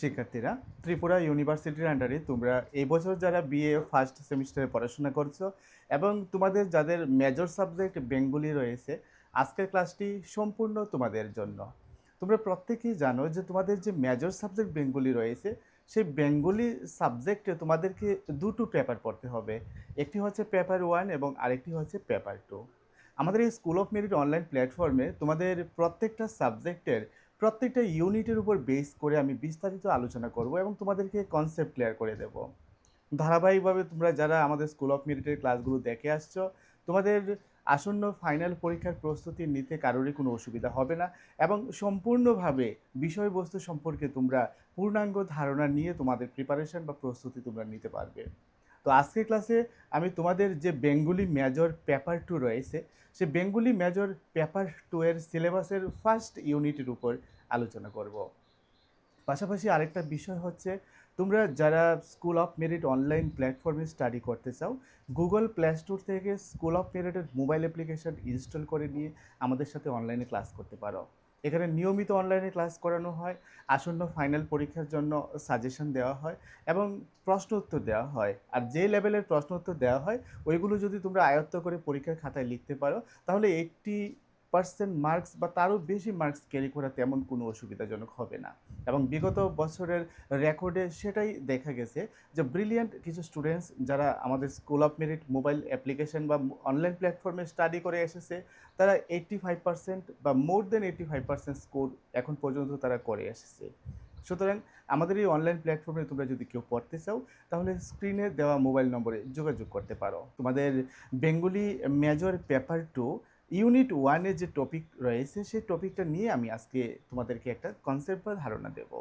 শিক্ষার্থীরা, ত্রিপুরা ইউনিভার্সিটির আন্ডারে তোমরা এই বছর যারা বিএ ফার্স্ট সেমিস্টারে পড়াশোনা করছ এবং তোমাদের যাদের মেজর সাবজেক্ট বেঙ্গলি রয়েছে, আজকের ক্লাসটি সম্পূর্ণ তোমাদের জন্য। তোমরা প্রত্যেকেই জানো যে তোমাদের যে মেজর সাবজেক্ট বেঙ্গলি রয়েছে, সেই বেঙ্গলি সাবজেক্টে তোমাদেরকে দুটো পেপার পড়তে হবে। একটি হচ্ছে পেপার ওয়ান এবং আরেকটি হচ্ছে পেপার টু আমাদের এই স্কুল অফ মেরিট অনলাইন প্ল্যাটফর্মে তোমাদের প্রত্যেকটা সাবজেক্টের প্রত্যেকটা ইউনিটের উপর বেস করে আমি বিস্তারিত আলোচনা করব এবং তোমাদেরকে কনসেপ্ট ক্লিয়ার করে দেব। ধারাবাহিকভাবে তোমরা যারা আমাদের স্কুল অফ মেরিটের ক্লাসগুলো দেখে আসছো, তোমাদের আসন্ন ফাইনাল পরীক্ষার প্রস্তুতি নিতে কারোরই কোনো অসুবিধা হবে না এবং সম্পূর্ণভাবে বিষয়বস্তু সম্পর্কে তোমরা পূর্ণাঙ্গ ধারণা নিয়ে তোমাদের প্রিপারেশন বা প্রস্তুতি তোমরা নিতে পারবে। তো আজকের ক্লাসে আমি তোমাদের যে বেঙ্গলি মেজর পেপার টু রয়েছে, সে বেঙ্গলি মেজর পেপার টু এর সিলেবাসের ফার্স্ট ইউনিটের উপর আলোচনা করব। পাশাপাশি আরেকটা বিষয় হচ্ছে, তোমরা যারা স্কুল অফ মেরিট অনলাইন প্ল্যাটফর্মে স্টাডি করতে চাও গুগল প্লে স্টোর থেকে স্কুল অফ মেরিটের মোবাইল অ্যাপ্লিকেশন ইনস্টল করে নিয়ে আমাদের সাথে অনলাইনে ক্লাস করতে পারো। এখানে নিয়মিত অনলাইনে ক্লাস করানো হয়, আসন্ন ফাইনাল পরীক্ষার জন্য সাজেশন দেওয়া হয় এবং প্রশ্ন উত্তর দেওয়া হয়। আর যে লেভেলের প্রশ্ন উত্তর দেওয়া হয়, ওইগুলো যদি তোমরা আয়ত্ত করে পরীক্ষার খাতায় লিখতে পারো, তাহলে এইটটি পার্সেন্ট মার্কস বা তারও বেশি মার্কস ক্যারি করা তেমন কোনো অসুবিধাজনক হবে না। এবং বিগত বছরের রেকর্ডে সেটাই দেখা গেছে যে ব্রিলিয়ান্ট কিছু স্টুডেন্টস যারা আমাদের school of merit mobile application বা অনলাইন প্ল্যাটফর্মে স্টাডি করে এসেছে, তারা এইট্টি ফাইভ পার্সেন্ট বা more than eighty five percent score এখন পর্যন্ত তারা করে এসেছে। সুতরাং আমাদের এই অনলাইন প্ল্যাটফর্মে তোমরা যদি কেউ পড়তে চাও, তাহলে স্ক্রিনে দেওয়া মোবাইল নম্বরে যোগাযোগ করতে পারো। তোমাদের Bengali major paper two unit ওয়ানে যে টপিক রয়েছে, সেই টপিকটা নিয়ে আমি আজকে তোমাদেরকে একটা কনসেপ্ট বা ধারণা দেব।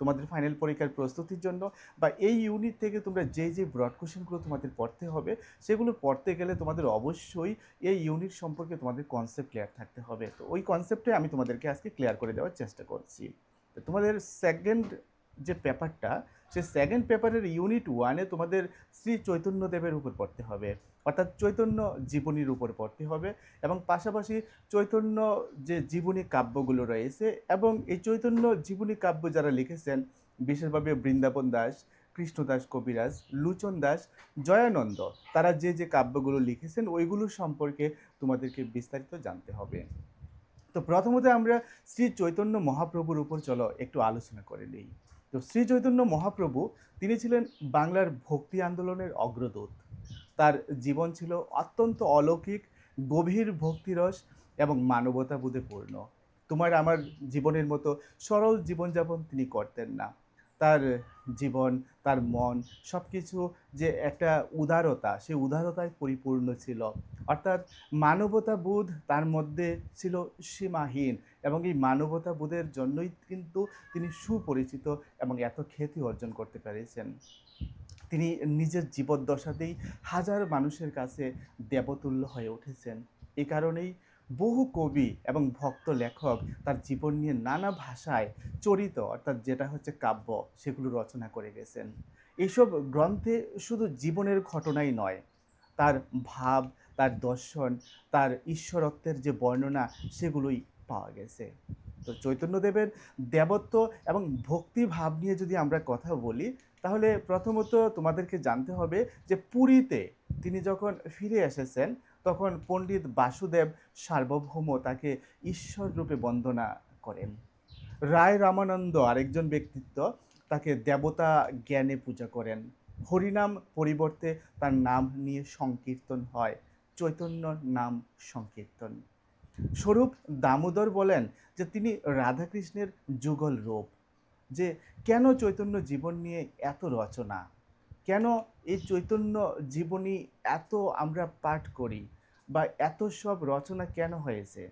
তোমাদের ফাইনাল পরীক্ষার প্রস্তুতির জন্য বা এই ইউনিট থেকে তোমরা যে যে ব্রড কোশ্চেনগুলো তোমাদের পড়তে হবে, সেগুলো পড়তে গেলে তোমাদের অবশ্যই এই ইউনিট সম্পর্কে তোমাদের কনসেপ্ট ক্লিয়ার থাকতে হবে। তো ওই কনসেপ্টে আমি তোমাদেরকে আজকে ক্লিয়ার করে দেওয়ার চেষ্টা করছি। তোমাদের সেকেন্ড যে পেপারটা, সে সেকেন্ড পেপারের ইউনিট ওয়ানে তোমাদের শ্রী চৈতন্যদেবের উপর পড়তে হবে। অর্থাৎ চৈতন্য জীবনীর উপর পড়তে হবে এবং পাশাপাশি চৈতন্য যে জীবনী কাব্যগুলো রয়েছে এবং এই চৈতন্য জীবনী কাব্য যারা লিখেছেন, বিশেষভাবে বৃন্দাবন দাস কৃষ্ণদাস কবিরাজ, লুচন দাস, জয়ানন্দ, তারা যে যে কাব্যগুলো লিখেছেন, ওইগুলো সম্পর্কে তোমাদেরকে বিস্তারিত জানতে হবে। তো প্রথমত আমরা শ্রী চৈতন্য মহাপ্রভুর উপর চলো, একটু আলোচনা করে নিই। তো শ্রী চৈতন্য মহাপ্রভু, তিনি ছিলেন বাংলার ভক্তি আন্দোলনের অগ্রদূত। তার জীবন ছিল অত্যন্ত অলৌকিক, গভীর ভক্তিরস এবং মানবতাবোধে পূর্ণ। তোমার আমার জীবনের মতো সরল জীবনযাপন তিনি করতেন না। তার জীবন, তার মন সব কিছু যে একটা উদারতা, সেই উদারতায় পরিপূর্ণ ছিল। অর্থাৎ মানবতাবোধ তার মধ্যে ছিল সীমাহীন এবং এই মানবতাবোধের জন্যই কিন্তু তিনি সুপরিচিত এবং এত খ্যাতি অর্জন করতে পেরেছেন। তিনি নিজের জীবদ্দশাতেই হাজার মানুষের কাছে দেবতুল্য হয়ে উঠেছেন। এই কারণেই বহু কবি এবং ভক্ত লেখক তার জীবন নিয়ে নানা ভাষায় চরিত, অর্থাৎ যেটা হচ্ছে কাব্য, সেগুলো রচনা করে গেছেন। এইসব গ্রন্থে শুধু জীবনের ঘটনাই নয়, তার ভাব, তার দর্শন, তার ঈশ্বরত্বের যে বর্ণনা, সেগুলোই পাওয়া গেছে। তো চৈতন্যদেবের দেবত্ব এবং ভক্তি ভাব নিয়ে যদি আমরা কথা বলি, তাহলে প্রথমত তোমাদেরকে জানতে হবে যে পুরীতে তিনি যখন ফিরে এসেছেন তখন পণ্ডিত বাসুদেব সার্বভৌম তাকে ঈশ্বর রূপে বন্দনা করেন। রায় রামানন্দ আরেকজন ব্যক্তিত্ব তাকে দেবতা জ্ঞানে পূজা করেন। হরিনাম পরিবর্তে তার নাম নিয়ে সংকীর্তন হয় চৈতন্য নাম সংকীর্তন। স্বরূপ দামোদর বলেন যে তিনি রাধাকৃষ্ণের যুগল রূপ যে কেন চৈতন্য জীবন নিয়ে এত রচনা? কেন এই চৈতন্য জীবনী এত আমরা পাঠ করি? বা এত সব রচনা কেন হয়েছে?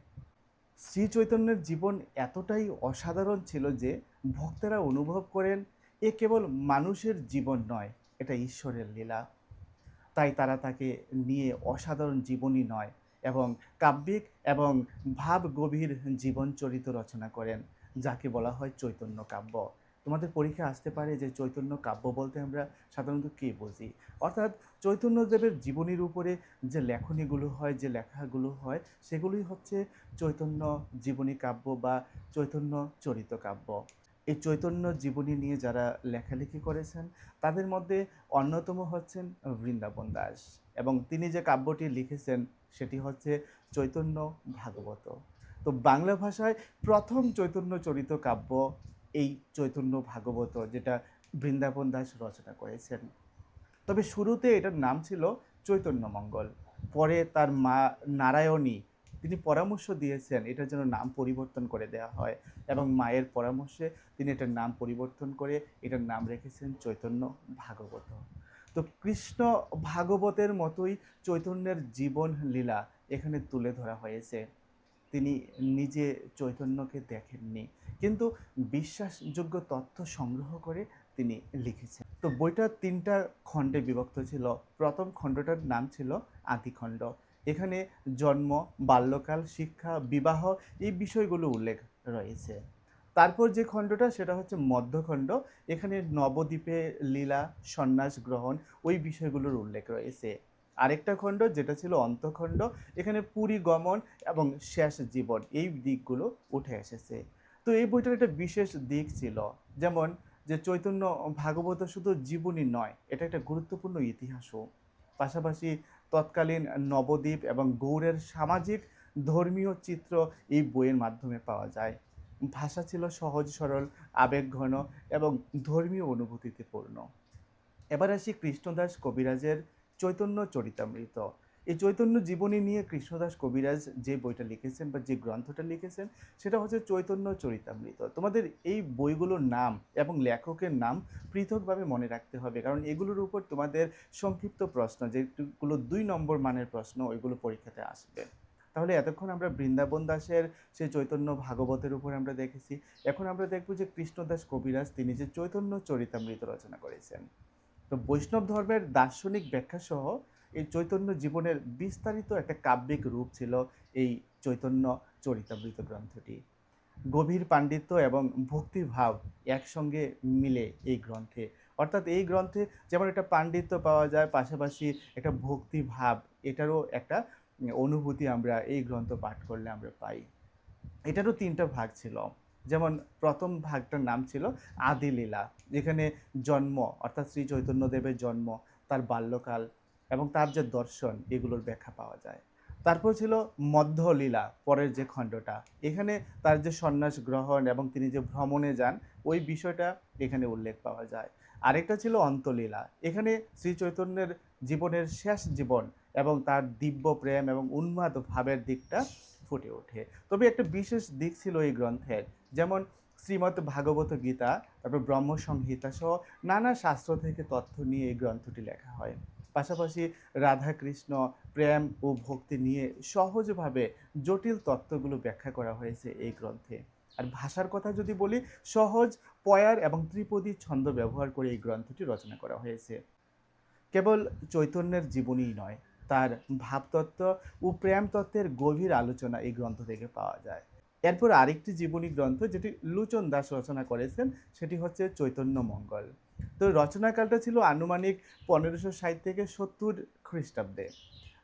শ্রী চৈতন্যের জীবন এতটাই অসাধারণ ছিল যে ভক্তরা অনুভব করেন, এ কেবল মানুষের জীবন নয়, এটা ঈশ্বরের লীলা। তাই তারা তাকে নিয়ে অসাধারণ জীবনী নয় এবং কাব্যিক এবং ভাব গভীর জীবন চরিত রচনা করেন, যাকে বলা হয় চৈতন্য কাব্য। তোমাদের পরীক্ষা আসতে পারে যে চৈতন্য কাব্য বলতে আমরা সাধারণত কী বুঝি? অর্থাৎ চৈতন্যদেবের জীবনীর উপরে যে লেখনীগুলো হয়, যে লেখাগুলো হয়, সেগুলোই হচ্ছে চৈতন্য জীবনী কাব্য বা চৈতন্য চরিত কাব্য। এই চৈতন্য জীবনী নিয়ে যারা লেখালেখি করেছেন, তাদের মধ্যে অন্যতম হচ্ছেন বৃন্দাবন দাস এবং তিনি যে কাব্যটি লিখেছেন, সেটি হচ্ছে চৈতন্য ভাগবত। তো বাংলা ভাষায় প্রথম চৈতন্য চরিত কাব্য এই চৈতন্য ভাগবত যেটা বৃন্দাবন দাস রচনা করেছেন। তবে শুরুতে এটার নাম ছিল চৈতন্য মঙ্গল। পরে তার মা নারায়ণী তিনি পরামর্শ দিয়েছেন এটার জন্য নাম পরিবর্তন করে দেওয়া হয় এবং মায়ের পরামর্শে তিনি এটার নাম পরিবর্তন করে এটার নাম রেখেছেন চৈতন্য ভাগবত। তো কৃষ্ণ ভাগবতের মতোই চৈতন্যের জীবন লীলা এখানে তুলে ধরা হয়েছে। তিনি নিজে চৈতন্যকে দেখেননি। কিন্তু বিশ্বাসযোগ্য তথ্য সংগ্রহ করে তিনি লিখেছেন। তো বইটা তিনটা খণ্ডে বিভক্ত ছিল। প্রথম খণ্ডটার নাম ছিল আদিখণ্ড। এখানে জন্ম, বাল্যকাল, শিক্ষা, বিবাহ এই বিষয়গুলো উল্লেখ রয়েছে। তারপর যে খণ্ডটা, সেটা হচ্ছে মধ্যখণ্ড। এখানে নবদ্বীপে লীলা, সন্ন্যাস গ্রহণ, ওই বিষয়গুলোর উল্লেখ রয়েছে। আরেকটা খণ্ড যেটা ছিল অন্তখণ্ড, এখানে পুরী গমন এবং শেষ জীবন, এই দিকগুলো উঠে এসেছে। তো এই বইটার একটা বিশেষ দিক ছিল, যেমন যে চৈতন্য ভাগবত শুধু জীবনী নয়, এটা একটা গুরুত্বপূর্ণ ইতিহাসও। পাশাপাশি তৎকালীন নবদ্বীপ এবং গৌড়ের সামাজিক ধর্মীয় চিত্র এই বইয়ের মাধ্যমে পাওয়া যায়। ভাষা ছিল সহজ, সরল, আবেগঘন এবং ধর্মীয় অনুভূতিতে পূর্ণ। এবার আসি কৃষ্ণদাস কবিরাজের চৈতন্য চরিতামৃত। এই চৈতন্য জীবনী নিয়ে কৃষ্ণদাস কবিরাজ যে বইটা লিখেছেন বা যে গ্রন্থটা লিখেছেন, সেটা হচ্ছে চৈতন্য চরিতামৃত। তোমাদের এই বইগুলোর নাম এবং লেখকের নাম পৃথকভাবে মনে রাখতে হবে, কারণ এগুলোর উপর তোমাদের সংক্ষিপ্ত প্রশ্ন, যেগুলো দুই নম্বর মানের প্রশ্ন, ওইগুলো পরীক্ষাতে আসবে। তাহলে এতক্ষণ আমরা বৃন্দাবন দাসের সেই চৈতন্য ভাগবতের উপর আমরা দেখেছি। এখন আমরা দেখব যে কৃষ্ণদাস কবিরাজ, তিনি যে চৈতন্য চরিতামৃত রচনা করেছেন। তো বৈষ্ণব ধর্মের দার্শনিক ব্যাখ্যা সহ এই চৈতন্য জীবনের বিস্তারিত একটা কাব্যিক রূপ ছিল এই চৈতন্য চরিতামৃত গ্রন্থটি। গভীর পাণ্ডিত্য এবং ভক্তিভাব একসঙ্গে মিলে এই গ্রন্থে। অর্থাৎ এই গ্রন্থে যেমন একটা পাণ্ডিত্য পাওয়া যায়, পাশাপাশি একটা ভক্তিভাব এটারও একটা অনুভূতি আমরা এই গ্রন্থ পাঠ করলে আমরা পাই। এটারও তিনটা ভাগ ছিল। যেমন প্রথম ভাগটার নাম ছিল আদিলীলা, যেখানে জন্ম, অর্থাৎ শ্রী চৈতন্যদেবের জন্ম, তার বাল্যকাল এবং তার যে দর্শন, এগুলোর ব্যাখ্যা পাওয়া যায়। তারপর ছিল মধ্যলীলা, পরের যে খণ্ডটা। এখানে তার যে সন্ন্যাস গ্রহণ এবং তিনি যে ভ্রমণে যান, ওই বিষয়টা এখানে উল্লেখ পাওয়া যায়। আরেকটা ছিল অন্তলীলা। এখানে শ্রী চৈতন্যের জীবনের শেষ জীবন এবং তার দিব্য প্রেম এবং উন্মাদ ভাবের দিকটা ফুটে ওঠে। তবে একটা বিশেষ দিক ছিল এই গ্রন্থের, যেমন শ্রীমৎ ভাগবত গীতা, তারপর ব্রহ্মসংহিতা সহ নানা শাস্ত্র থেকে তথ্য নিয়ে এই গ্রন্থটি লেখা হয়। পাশাপাশি রাধাকৃষ্ণ প্রেম ও ভক্তি নিয়ে সহজভাবে জটিল তত্ত্বগুলো ব্যাখ্যা করা হয়েছে এই গ্রন্থে। আর ভাষার কথা যদি বলি, সহজ, পয়ার এবং ত্রিপদী ছন্দ ব্যবহার করে এই গ্রন্থটি রচনা করা হয়েছে। কেবল চৈতন্যের জীবনীই নয় তার ভাবতত্ত্ব ও প্রেম তত্ত্বের গভীর আলোচনা এই গ্রন্থ থেকে পাওয়া যায়। এরপর আরেকটি জীবনী গ্রন্থ যেটি লুচন দাস রচনা করেছেন, সেটি হচ্ছে চৈতন্য মঙ্গল। তো রচনাকালটা ছিল আনুমানিক পনেরোশো ষাট থেকে সত্তর খ্রিস্টাব্দে।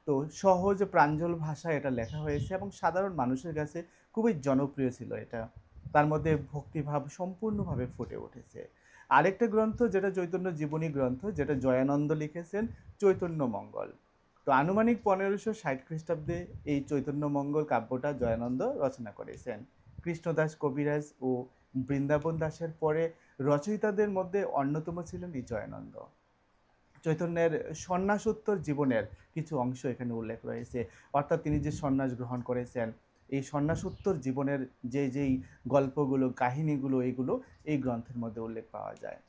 তো সহজ প্রাঞ্জল ভাষায় এটা লেখা হয়েছে এবং সাধারণ মানুষের কাছে খুবই জনপ্রিয় ছিল এটা। তার মধ্যে ভক্তিভাব সম্পূর্ণভাবে ফুটে উঠেছে। আরেকটা গ্রন্থ যেটা চৈতন্য জীবনী গ্রন্থ, যেটা জয়ানন্দ লিখেছেন, চৈতন্য মঙ্গল। তো আনুমানিক পনেরোশো ষাট খ্রিস্টাব্দে এই চৈতন্য মঙ্গল কাব্যটা জয়ানন্দ রচনা করেছেন। কৃষ্ণদাস কবিরাজ ও বৃন্দাবন দাসের পরে রচয়িতাদের মধ্যে অন্যতম ছিলেন এই জয়ানন্দ। চৈতন্যের সন্ন্যাসোত্তর জীবনের কিছু অংশ এখানে উল্লেখ রয়েছে। অর্থাৎ তিনি যে সন্ন্যাস গ্রহণ করেছেন, এই সন্ন্যাসোত্তর জীবনের যে যেই গল্পগুলো, কাহিনীগুলো, এগুলো এই গ্রন্থের মধ্যে উল্লেখ পাওয়া যায়।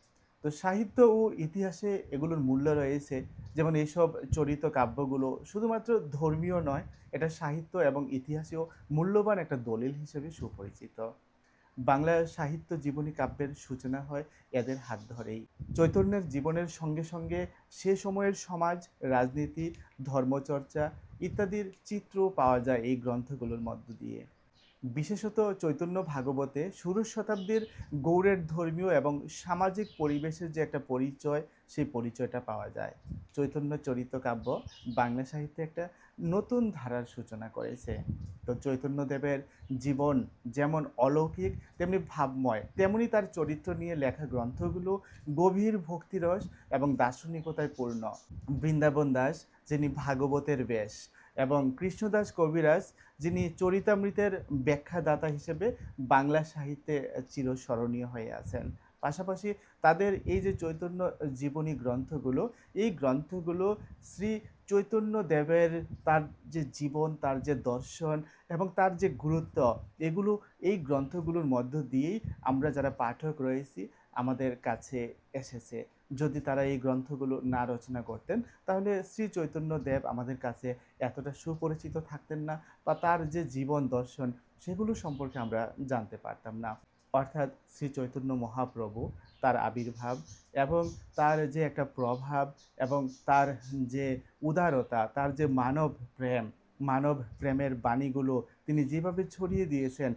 তো সাহিত্য ও ইতিহাসে এগুলোর মূল্য রয়েছে। যেমন এইসব চরিত কাব্যগুলো শুধুমাত্র ধর্মীয় নয়, এটা সাহিত্য এবং ইতিহাসেও মূল্যবান একটা দলিল হিসেবে সুপরিচিত। বাংলা সাহিত্য জীবনী কাব্যের সূচনা হয় এদের হাত ধরেই। চৈতন্যের জীবনের সঙ্গে সঙ্গে সে সময়ের সমাজ, রাজনীতি, ধর্মচর্চা ইত্যাদির চিত্র পাওয়া যায় এই গ্রন্থগুলোর মধ্য দিয়ে। বিশেষত চৈতন্য ভাগবতে ষোড়শ শতাব্দীর গৌড়ের ধর্মীয় এবং সামাজিক পরিবেশের যে একটা পরিচয়, সেই পরিচয়টা পাওয়া যায়। চৈতন্য চরিত কাব্য বাংলা সাহিত্যে একটা নতুন ধারার সূচনা করেছে। তো চৈতন্যদেবের জীবন যেমন অলৌকিক, তেমনি ভাবময়, তেমনি তার চরিত্র নিয়ে লেখা গ্রন্থগুলো গভীর ভক্তিরস এবং দার্শনিকতায় পূর্ণ। বৃন্দাবন দাস, যিনি ভাগবতের বেশ এবং কৃষ্ণদাস কবিরাজ, যিনি চরিতামৃতের ব্যাখ্যাদাতা হিসেবে বাংলা সাহিত্যে চিরস্মরণীয় হয়ে আছেন। পাশাপাশি তাদের এই যে চৈতন্য জীবনী গ্রন্থগুলো, এই গ্রন্থগুলো শ্রী চৈতন্য দেবের তার যে জীবন, তার যে দর্শন এবং তার যে গুরুত্ব, এগুলো এই গ্রন্থগুলোর মধ্য দিয়েই আমরা যারা পাঠক রয়েছি, আমাদের কাছে এসেছে। যদি তারা এই গ্রন্থগুলো না রচনা করতেন, তাহলে শ্রী চৈতন্য দেব আমাদের কাছে এতটা সুপরিচিত থাকতেন না বা তার যে জীবন দর্শন সেগুলো সম্পর্কে আমরা জানতে পারতাম না। অর্থাৎ শ্রী চৈতন্য মহাপ্রভু তার আবির্ভাব এবং তার যে একটা প্রভাব এবং তার যে উদারতা, তার যে মানব প্রেম মানব প্রেমের বাণীগুলো তিনি যেভাবে ছড়িয়ে দিয়েছেন,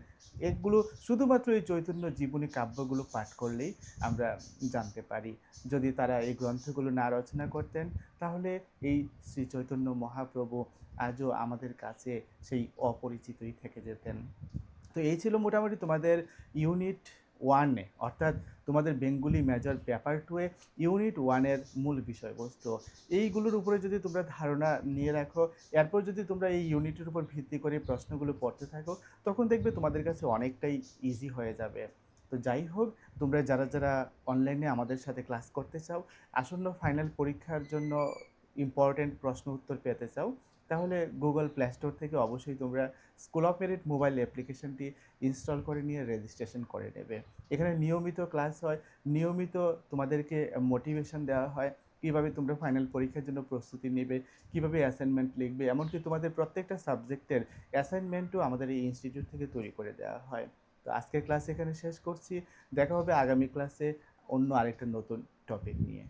এগুলো শুধুমাত্র এই চৈতন্য জীবনী কাব্যগুলো পাঠ করলেই আমরা জানতে পারি। যদি তারা এই গ্রন্থগুলো না রচনা করতেন, তাহলে এই শ্রী চৈতন্য মহাপ্রভু আজও আমাদের কাছে সেই অপরিচিতই থেকে যেতেন। তো এই ছিল মোটামুটি তোমাদের ইউনিট ওয়ানে অর্থাৎ তোমাদের বেঙ্গুলি মেজর পেপার টুয়ে ইউনিট ওয়ানের মূল বিষয়বস্তু। এইগুলোর উপরে যদি তোমরা ধারণা নিয়ে রাখো, এরপর যদি তোমরা এই ইউনিটের উপর ভিত্তি করে প্রশ্নগুলো পড়তে থাকো, তখন দেখবে তোমাদের কাছে অনেকটাই ইজি হয়ে যাবে। তো যাই হোক, তোমরা যারা যারা অনলাইনে আমাদের সাথে ক্লাস করতে চাও, আসন্ন ফাইনাল পরীক্ষার জন্য ইম্পর্টেন্ট প্রশ্ন উত্তর পেতে চাও তাহলে গুগল প্লে স্টোর থেকে অবশ্যই তোমরা স্কুল অফ মোবাইল অ্যাপ্লিকেশনটি ইনস্টল করে নিয়ে রেজিস্ট্রেশন করে নেবে। এখানে নিয়মিত ক্লাস হয়, নিয়মিত তোমাদেরকে মোটিভেশন দেওয়া হয়, কীভাবে তোমরা ফাইনাল পরীক্ষার জন্য প্রস্তুতি নেবে, কীভাবে অ্যাসাইনমেন্ট লিখবে, এমনকি তোমাদের প্রত্যেকটা সাবজেক্টের অ্যাসাইনমেন্টও আমাদের এই ইনস্টিটিউট থেকে তৈরি করে দেওয়া হয়। তো আজকের ক্লাস এখানে শেষ করছি, দেখা হবে আগামী ক্লাসে অন্য আরেকটা নতুন টপিক নিয়ে।